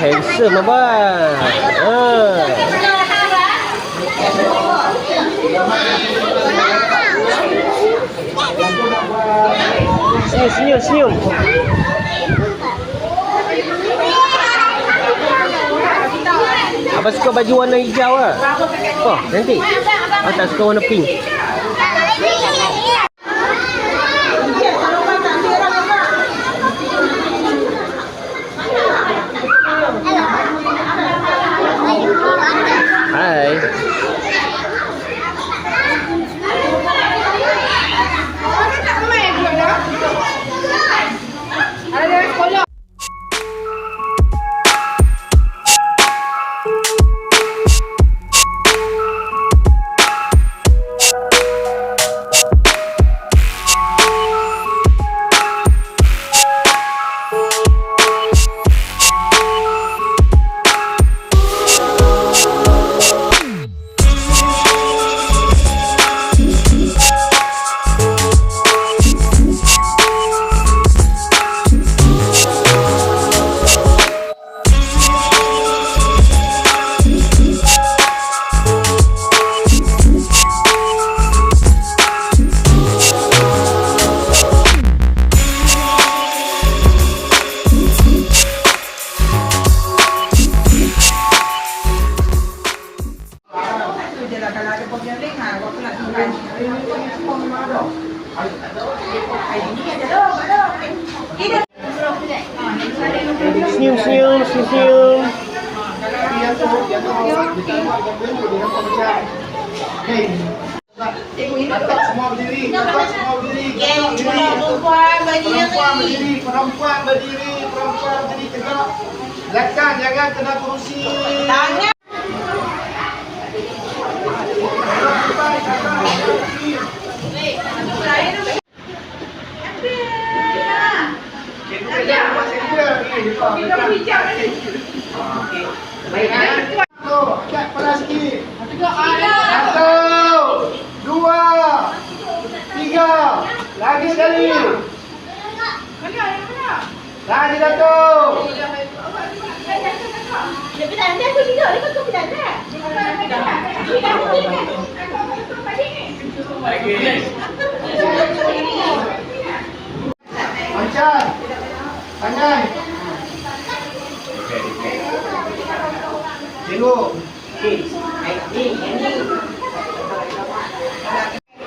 hẹn sự mà ba à. Senyum, senyum, senyum. Abas ka bajuan ng ijawa. Oh, nanti. Atas ka na pink. Lah ha, Senyum, senyum, senyum, perempuan berdiri. Perempuan berdiri, tegak. Belakang jangan kena kerusi. Tangan. Satu, kepala sikit. Satu, dua, tiga. Lagi sekali. Lagi satu. Nanti. Pindah aku pindah. Panjang. Panjang. Tengok.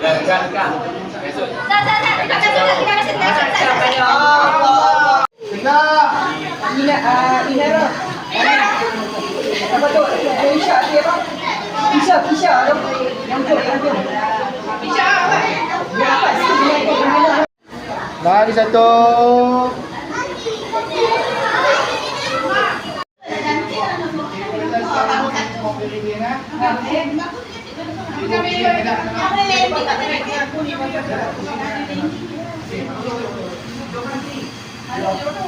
Dah, dah, dah. Besok. Dah, dah, dah. Terima kasih, terima kasih, terima kasih. Terima kasih. Allah. Ina. Ina, Ina Roh. Apa Yang tu, yang tu. Lagi satu. Gracias.